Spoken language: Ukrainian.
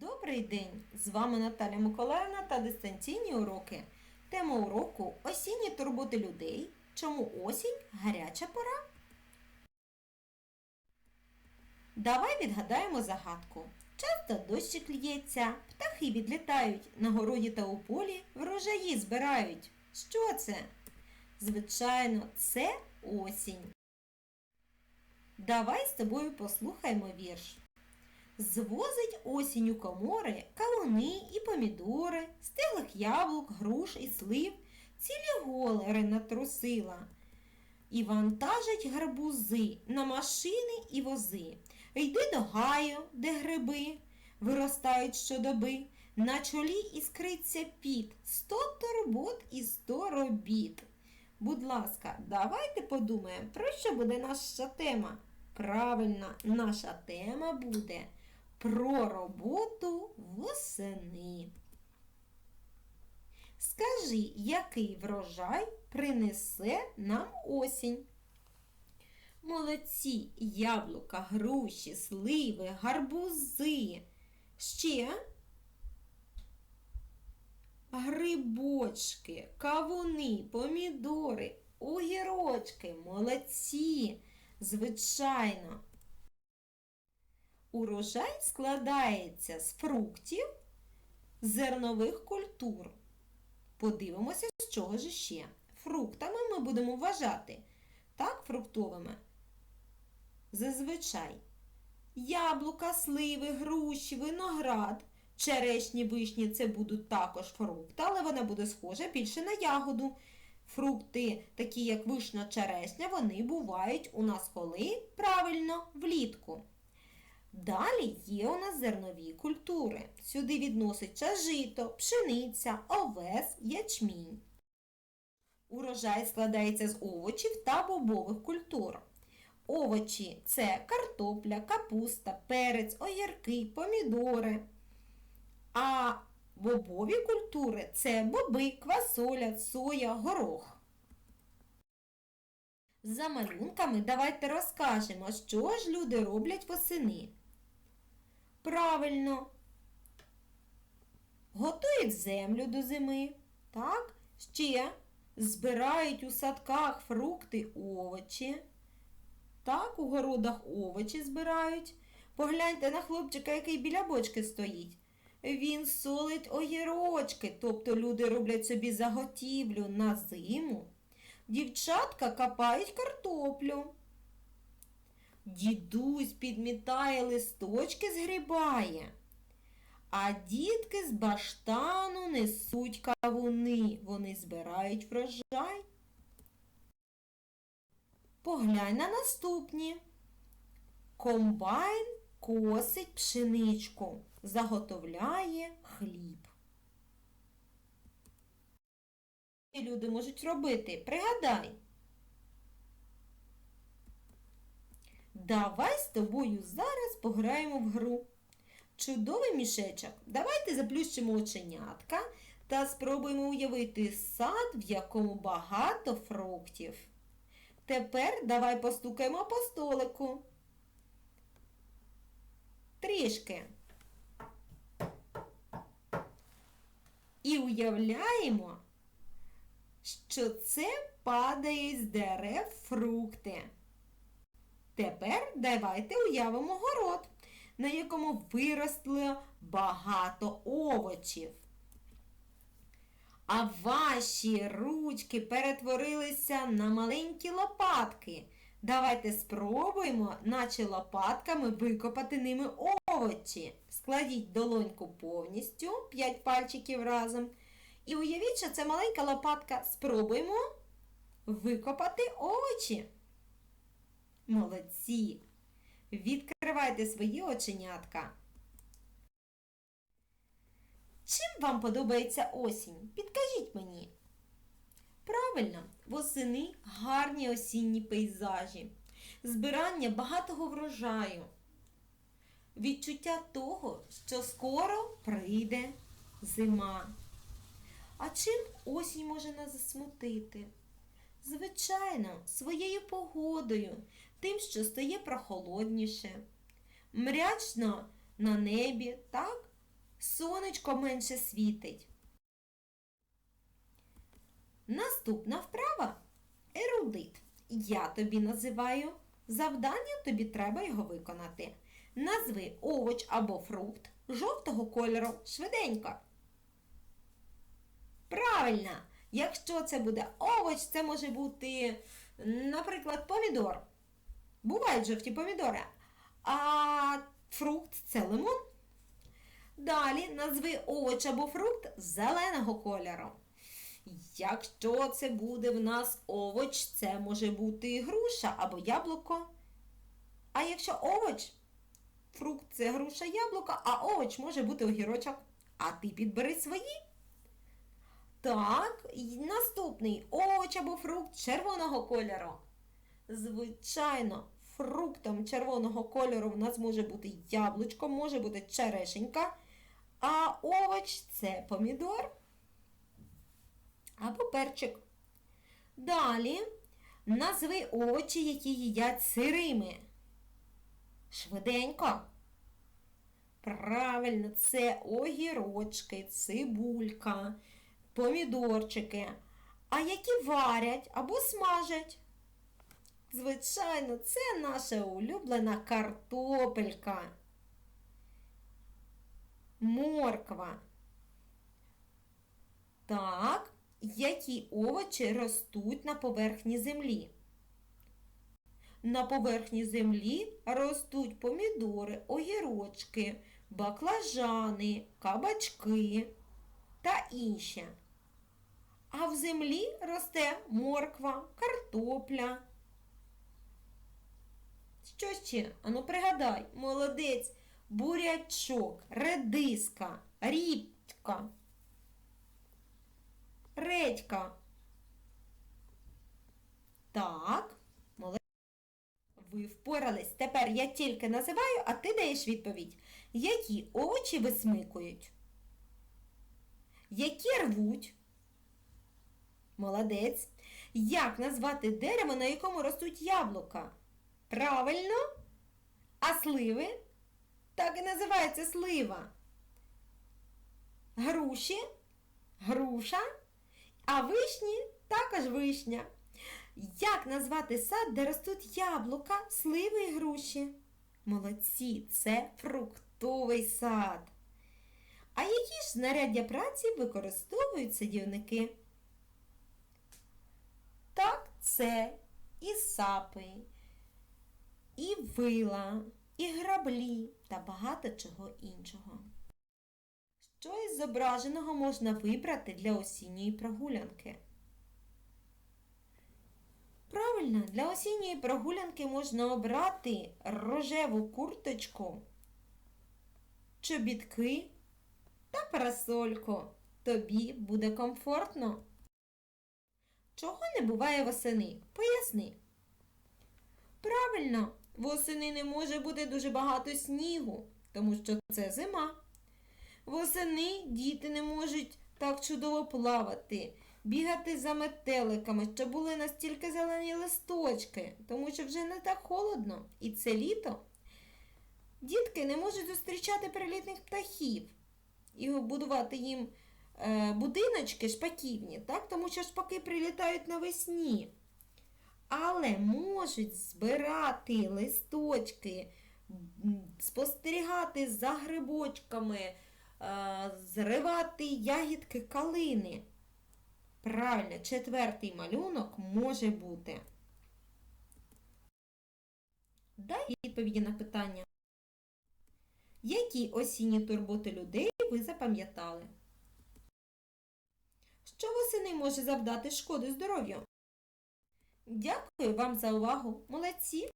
Добрий день! З вами Наталя Миколаївна та дистанційні уроки. Тема уроку осінні турботи людей. Чому осінь гаряча пора? Давай відгадаємо загадку. Часто дощик лється, птахи відлітають, на городі та у полі врожаї збирають. Що це? Звичайно, це осінь. Давай з тобою послухаємо вірш. Звозить осінь у комори кавуни і помідори, стиглих яблук, груш і слив, цілі голери натрусила. І вантажить гарбузи на машини і вози. Йди до гаю, де гриби виростають щодоби. На чолі іскриться піт, сто турбот і сто робіт. Будь ласка, давайте подумаємо, про що буде наша тема. Правильно, наша тема буде про роботу восени. Скажи, який врожай принесе нам осінь? Молодці, яблука, груші, сливи, гарбузи. Ще грибочки, кавуни, помідори, огірочки, молодці, звичайно. Урожай складається з фруктів, зернових культур. Подивимося, з чого ж ще. Фруктами ми будемо вважати. Так, фруктовими. Зазвичай. Яблука, сливи, груші, виноград, черешні, вишні це будуть також фрукти, але вона буде схожа більше на ягоду. Фрукти, такі як вишня, черешня, вони бувають у нас коли? Правильно, влітку. Далі є у нас зернові культури. Сюди відноситься жито, пшениця, овес, ячмінь. Урожай складається з овочів та бобових культур. Овочі це картопля, капуста, перець, огірки, помідори. А бобові культури це боби, квасоля, соя, горох. За малюнками давайте розкажемо, що ж люди роблять восени. Правильно. Готують землю до зими. Так? Ще збирають у садках фрукти, овочі. Так, у городах овочі збирають. Погляньте на хлопчика, який біля бочки стоїть. Він солить огірочки, тобто люди роблять собі заготівлю на зиму. Дівчатка копають картоплю. Дідусь підмітає листочки, згрібає. А дітки з баштану несуть кавуни. Вони збирають врожай. Поглянь на наступні. Комбайн косить пшеничку, заготовляє хліб. Люди можуть робити, пригадай. Давай з тобою зараз пограємо в гру. Чудовий мішечок. Давайте заплющимо оченятка та спробуємо уявити сад, в якому багато фруктів. Тепер давай постукаємо по столику. Трішки. І уявляємо, що це падає з дерев фрукти. Тепер давайте уявимо город, на якому виросло багато овочів. А ваші ручки перетворилися на маленькі лопатки. Давайте спробуємо, наче лопатками, викопати ними овочі. Складіть долоньку повністю, 5 пальчиків разом. І уявіть, що це маленька лопатка. Спробуємо викопати овочі. Молодці! Відкривайте свої оченятка. Чим вам подобається осінь? Підкажіть мені. Правильно, восени гарні осінні пейзажі, збирання багатого врожаю, відчуття того, що скоро прийде зима. А чим осінь може нас засмутити? Звичайно, своєю погодою, тим, що стає прохолодніше, мрячно на небі, так? сонечко менше світить. Наступна вправа ерудит. Я тобі називаю завдання, тобі треба його виконати. Назви овоч або фрукт жовтого кольору швиденько. Правильно! Якщо це буде овоч, це може бути, наприклад, помідор. Бувають жовті помідори. А фрукт це лимон. Далі назви овоч або фрукт зеленого кольору. Якщо це буде в нас овоч, це може бути груша або яблуко. А якщо овоч, фрукт це груша яблуко, а овоч може бути огірочок. А ти підбери свої. Так, і наступний овоч або фрукт червоного кольору. Звичайно, фруктом червоного кольору в нас може бути яблучко, може бути черешенька, а овоч це помідор або перчик. Далі назви овочі, які їдять сирими. Швиденько. Правильно, це огірочки, цибулька, помідорчики. А які варять або смажать? Звичайно, це наша улюблена картопелька. Морква. Так, які овочі ростуть на поверхні землі? На поверхні землі ростуть помідори, огірочки, баклажани, кабачки та інші. А в землі росте морква, картопля. Що ще? Ану пригадай, молодець, бурячок, редиска, рібка, редька. Так, молодець. Ви впорались. Тепер я тільки називаю, а ти даєш відповідь. Які овочі висмикують? Які рвуть? Молодець. Як назвати дерево, на якому ростуть яблука? Правильно? А сливи? Так і називається слива. Груші, груша, а вишні також вишня. Як назвати сад, де ростуть яблука, сливи і груші? Молодці, це фруктовий сад. А які ж знаряддя праці використовують садівники? Так, це і сапи, і вила, і граблі та багато чого іншого. Що із зображеного можна вибрати для осінньої прогулянки? Правильно, для осінньої прогулянки можна обрати рожеву курточку, чобітки та парасольку. Тобі буде комфортно. Чого не буває восени? Поясни. Правильно, восени не може бути дуже багато снігу, тому що це зима. Восени діти не можуть так чудово плавати, бігати за метеликами, щоб були настільки зелені листочки, тому що вже не так холодно. І це літо. Дітки не можуть зустрічати прилітних птахів і будувати їм е, будиночки шпаківні, так? тому що шпаки прилітають навесні. Але можуть збирати листочки, спостерігати за грибочками, е, зривати ягідки калини. Правильно, четвертий малюнок може бути. Дай відповіді на питання. Які осінні турботи людей ви запам'ятали? Що восени може завдати шкоди здоров'ю? Дякую вам за увагу. Молодці!